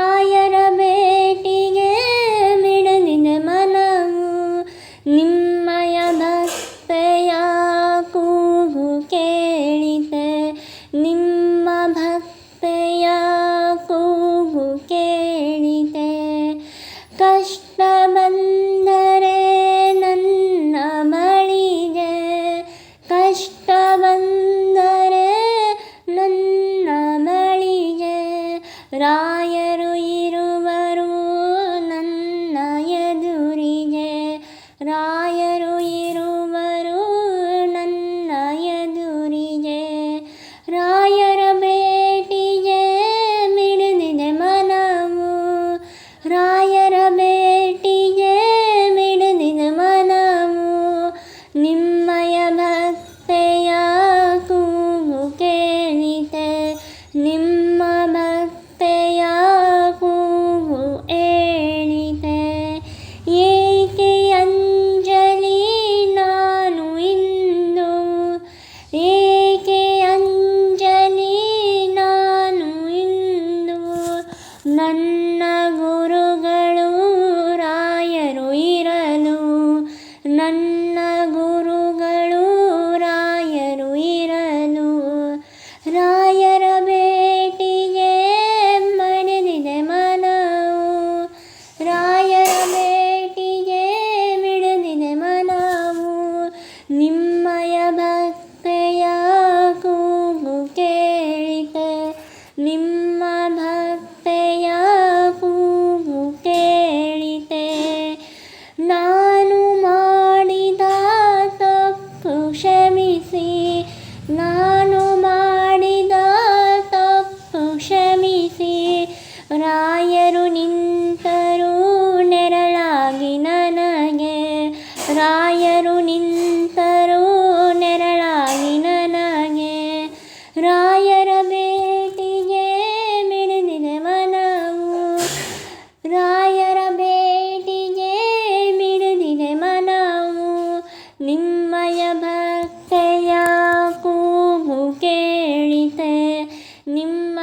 ರಾಯರ ಭೇಟಿಗೆ ಮಿಡದಿದೆ ಮನವು ನಿಮ್ಮಯ ಭಕ್ತೆಯ ಕೂಗು ಕೇಳಿತೆ ನಿಮ್ಮ ಭಕ್ತೆಯ ಕೂಗು ಕೇಳಿತೆ ಕಷ್ಟ ಬಂದರೆ ನನ್ನ ಮಳಿಗೆ, ಕಷ್ಟ ಬಂದರೆ ನನ್ನ ಮಳಿಗೆ. ರಾಯರು Narayan. ನನ್ನ ಗುರುಗಳು ರಾಯರು ಇರಲು. ನನ್ನ ಗುರುಗಳು ರಾಯರು ಇರಲು. ರಾಯರ ಭೇಟಿಗೆ ಮಣಿದಿದೆ ಮನವು. ರಾಯರ ಭೇಟಿಗೆ ಬಿಡದಿದೆ ಮನವು. ನಿಮ್ಮಯ ಭಕ್ತೆಯ ಕೂಗು ಕೇಳಿತೆ ನಿಮ್ಮ ರಾಯರು ನಿಂತರೂ ನೆರಳಾಗಿ ನನಗೆ. ರಾಯರು ನಿಂತರೂ ನೆರಳಾಗಿ ನನಗೆ. ರಾಯರ ಬೇಟಿಗೆ ಮಿಡಿದಿದೆ ಮನವು. ರಾಯರ ಬೇಟಿಗೆ ಮಿಡಿದಿದೆ ಮನವು. ನಿಮ್ಮಯ ಭಕ್ತೆಯ ಕೂಗು ಕೇಳಿತೆ. ನಿಮ್ಮ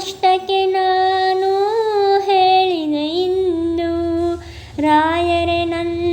ಕಷ್ಟಕ್ಕೆ ನಾನು ಹೇಳಿದೆ ಇಂದು ರಾಯರೇ ನನ್ನ